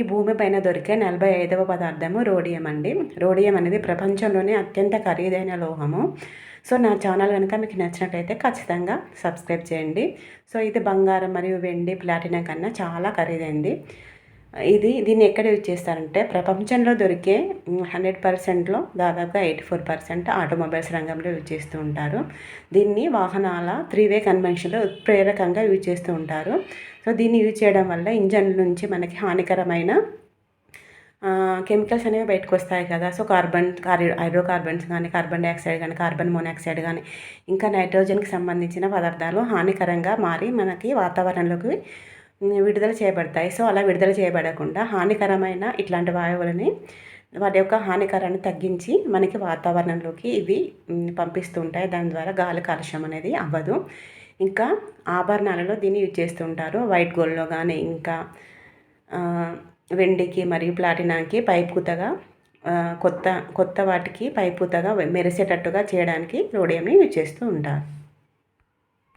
ఈ భూమి పైన దొరికే నలభై ఐదవ పదార్థము రోడియం అండి. రోడియం అనేది ప్రపంచంలోనే అత్యంత ఖరీదైన లోహము. సో నా ఛానల్ కనుక మీకు నచ్చినట్లయితే ఖచ్చితంగా సబ్స్క్రైబ్ చేయండి. సో ఇది బంగారం మరియు వెండి ప్లాటినా కన్నా చాలా ఖరీదైంది. ఇది దీన్ని ఎక్కడ యూజ్ చేస్తారంటే ప్రపంచంలో దొరికే హండ్రెడ్ పర్సెంట్లో దాదాపుగా ఎయిటీ ఫోర్ పర్సెంట్ ఆటోమొబైల్స్ రంగంలో యూజ్ చేస్తూ ఉంటారు. దీన్ని వాహనాల త్రీ వే కన్వెన్షన్లో ప్రేరకంగా యూజ్ చేస్తూ ఉంటారు. సో దీన్ని యూజ్ చేయడం వల్ల ఇంజన్ నుంచి మనకి హానికరమైన కెమికల్స్ అనేవి బయటకు వస్తాయి కదా. సో కార్బన్ హైడ్రోకార్బన్స్ కానీ కార్బన్ డైఆక్సైడ్ కానీ కార్బన్ మోనాక్సైడ్ కానీ ఇంకా నైట్రోజన్కి సంబంధించిన పదార్థాలు హానికరంగా మారి మనకి వాతావరణంలోకి విడుదల చేయబడతాయి. సో అలా విడుదల చేయబడకుండా హానికరమైన ఇట్లాంటి వాయువులని వాటి యొక్క హానికరాన్ని తగ్గించి మనకి వాతావరణంలోకి ఇవి పంపిస్తూ ఉంటాయి. దాని ద్వారా గాలి కాలుష్యం అనేది అవ్వదు. ఇంకా ఆభరణాలలో దీన్ని యూజ్ చేస్తుంటారు వైట్ గోల్డ్లో కానీ ఇంకా వెండికి మరియు ప్లాటినాకి పైపూతగా కొత్త కొత్త వాటికి పైపూతగా మెరిసేటట్టుగా చేయడానికి రోడియంని యూజ్ చేస్తూ ఉంటారు.